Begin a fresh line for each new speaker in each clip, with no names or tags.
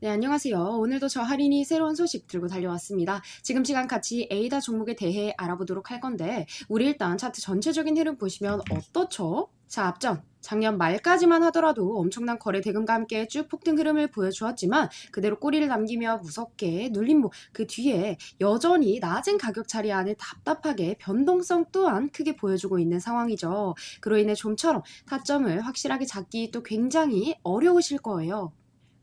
네, 안녕하세요. 오늘도 저 할인이 새로운 소식 들고 달려왔습니다. 지금 시간 같이 에이다 종목에 대해 알아보도록 할 건데, 우리 일단 차트 전체적인 흐름 보시면 어떻죠? 자, 앞전. 작년 말까지만 하더라도 엄청난 거래 대금과 함께 쭉 폭등 흐름을 보여주었지만 그대로 꼬리를 남기며 무섭게 눌림목 그 뒤에 여전히 낮은 가격 자리 안에 답답하게 변동성 또한 크게 보여주고 있는 상황이죠. 그로 인해 좀처럼 타점을 확실하게 잡기 또 굉장히 어려우실 거예요.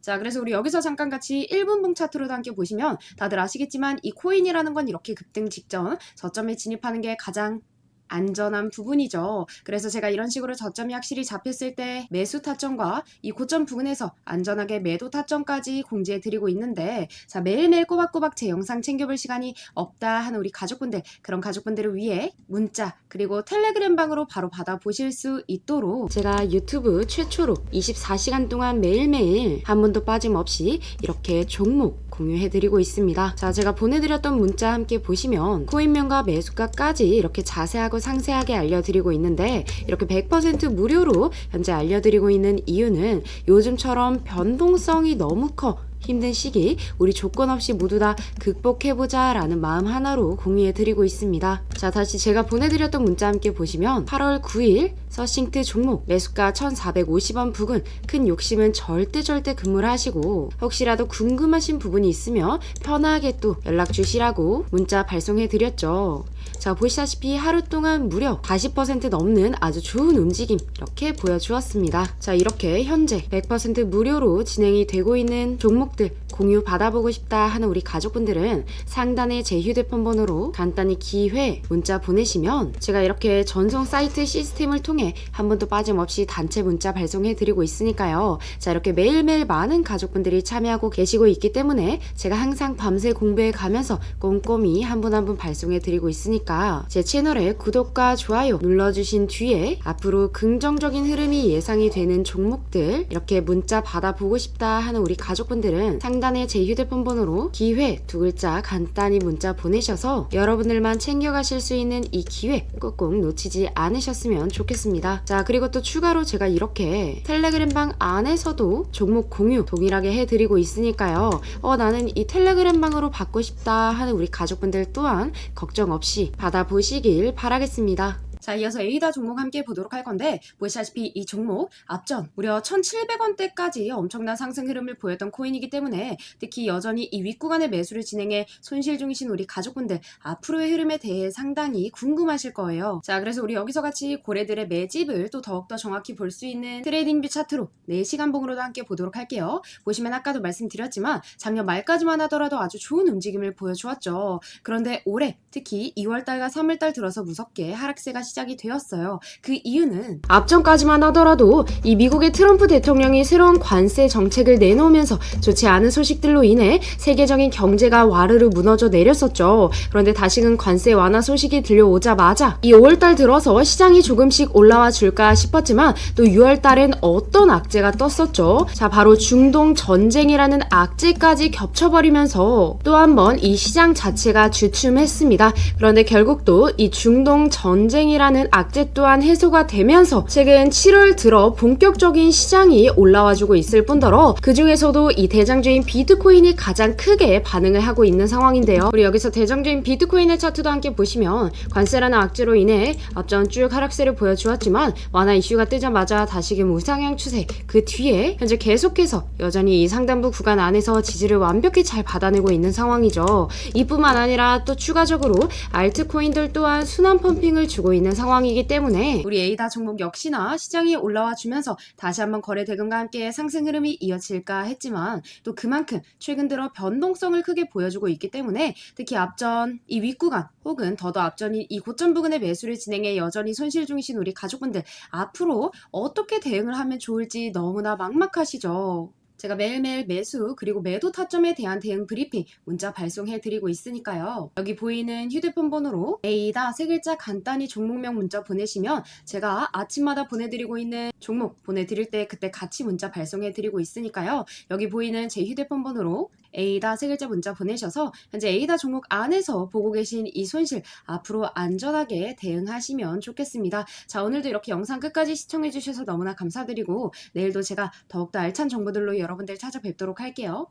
자, 그래서 우리 여기서 잠깐 같이 1분봉 차트로도 함께 보시면 다들 아시겠지만 이 코인이라는 건 이렇게 급등 직전 저점에 진입하는 게 가장 안전한 부분이죠. 그래서 제가 이런 식으로 저점이 확실히 잡혔을 때 매수 타점과 이 고점 부근에서 안전하게 매도 타점까지 공지해 드리고 있는데 자 매일매일 꼬박꼬박 제 영상 챙겨볼 시간이 없다 하는 우리 가족분들 그런 가족분들을 위해 문자 그리고 텔레그램 방으로 바로 받아보실 수 있도록 제가 유튜브 최초로 24시간 동안 매일매일 한 번도 빠짐없이 이렇게 종목 공유해드리고 있습니다. 자, 제가 보내드렸던 문자 함께 보시면 코인명과 매수가까지 이렇게 자세하고 상세하게 알려드리고 있는데 이렇게 100% 무료로 현재 알려드리고 있는 이유는 요즘처럼 변동성이 너무 커 힘든 시기 우리 조건 없이 모두 다 극복해보자 라는 마음 하나로 공유해드리고 있습니다. 자 다시 제가 보내드렸던 문자 함께 보시면 8월 9일 서싱트 종목 매수가 1450원 부근 큰 욕심은 절대 절대 금물 하시고 혹시라도 궁금하신 부분이 있으면 편하게 또 연락 주시라고 문자 발송해 드렸죠. 자 보시다시피 하루 동안 무려 40% 넘는 아주 좋은 움직임 이렇게 보여주었습니다. 자 이렇게 현재 100% 무료로 진행이 되고 있는 종목 들 공유 받아보고 싶다 하는 우리 가족분들은 상단에 제 휴대폰 번호로 간단히 기회 문자 보내시면 제가 이렇게 전송 사이트 시스템을 통해 한 번도 빠짐없이 단체 문자 발송해 드리고 있으니까요. 자 이렇게 매일매일 많은 가족분들이 참여하고 계시고 있기 때문에 제가 항상 밤새 공부해 가면서 꼼꼼히 한 분 한분 발송해 드리고 있으니까 제 채널에 구독과 좋아요 눌러주신 뒤에 앞으로 긍정적인 흐름이 예상이 되는 종목들 이렇게 문자 받아보고 싶다 하는 우리 가족분들은 상단 에 제 휴대폰 번호로 기회 두 글자 간단히 문자 보내셔서 여러분들만 챙겨가실 수 있는 이 기회 꼭꼭 놓치지 않으셨으면 좋겠습니다. 자 그리고 또 추가로 제가 이렇게 텔레그램 방 안에서도 종목 공유 동일하게 해드리고 있으니까요. 어 나는 이 텔레그램 방으로 받고 싶다 하는 우리 가족분들 또한 걱정 없이 받아보시길 바라겠습니다. 자, 이어서 에이다 종목 함께 보도록 할 건데, 보시다시피 이 종목 앞전 무려 1,700원대까지 엄청난 상승 흐름을 보였던 코인이기 때문에 특히 여전히 이 윗구간의 매수를 진행해 손실 중이신 우리 가족분들 앞으로의 흐름에 대해 상당히 궁금하실 거예요. 자, 그래서 우리 여기서 같이 고래들의 매집을 또 더욱더 정확히 볼 수 있는 트레이딩 뷰 차트로 4시간 봉으로도 함께 보도록 할게요. 보시면 아까도 말씀드렸지만 작년 말까지만 하더라도 아주 좋은 움직임을 보여주었죠. 그런데 올해 특히 2월달과 3월달 들어서 무섭게 하락세가 시작 이 되었어요. 그 이유는 앞전까지만 하더라도 이 미국의 트럼프 대통령이 새로운 관세 정책을 내놓으면서 좋지 않은 소식들로 인해 세계적인 경제가 와르르 무너져 내렸었죠. 그런데 다시금 관세 완화 소식이 들려오자마자 이 5월달 들어서 시장이 조금씩 올라와 줄까 싶었지만 또 6월달엔 어떤 악재가 떴었죠. 자 바로 중동 전쟁이라는 악재까지 겹쳐버리면서 또 한 번 이 시장 자체가 주춤했습니다. 그런데 결국 또 이 중동 전쟁이라는 악재 또한 해소가 되면서 최근 7월 들어 본격적인 시장이 올라와주고 있을 뿐더러 그 중에서도 이 대장주인 비트코인이 가장 크게 반응을 하고 있는 상황인데요. 우리 여기서 대장주인 비트코인의 차트도 함께 보시면 관세라는 악재로 인해 앞전 쭉 하락세를 보여주었지만 완화 이슈가 뜨자마자 다시금 우상향 추세 그 뒤에 현재 계속해서 여전히 이 상단부 구간 안에서 지지를 완벽히 잘 받아내고 있는 상황이죠. 이뿐만 아니라 또 추가적으로 알트코인들 또한 순환 펌핑을 주고 있는 상황이기 때문에 우리 에이다 종목 역시나 시장이 올라와 주면서 다시 한번 거래 대금과 함께 상승 흐름이 이어질까 했지만 또 그만큼 최근 들어 변동성을 크게 보여주고 있기 때문에 특히 앞전 이 윗구간 혹은 더더 앞전인 이 고점 부근의 매수를 진행해 여전히 손실 중이신 우리 가족분들 앞으로 어떻게 대응을 하면 좋을지 너무나 막막하시죠. 제가 매일매일 매수 그리고 매도 타점에 대한 대응 브리핑 문자 발송해 드리고 있으니까요. 여기 보이는 휴대폰 번호로 A다 세 글자 간단히 종목명 문자 보내시면 제가 아침마다 보내드리고 있는 종목 보내드릴 때 그때 같이 문자 발송해 드리고 있으니까요. 여기 보이는 제 휴대폰 번호로 A다 세 글자 문자 보내셔서 현재 A다 종목 안에서 보고 계신 이 손실 앞으로 안전하게 대응하시면 좋겠습니다. 자 오늘도 이렇게 영상 끝까지 시청해 주셔서 너무나 감사드리고 내일도 제가 더욱더 알찬 정보들로 여러분들 찾아뵙도록 할게요.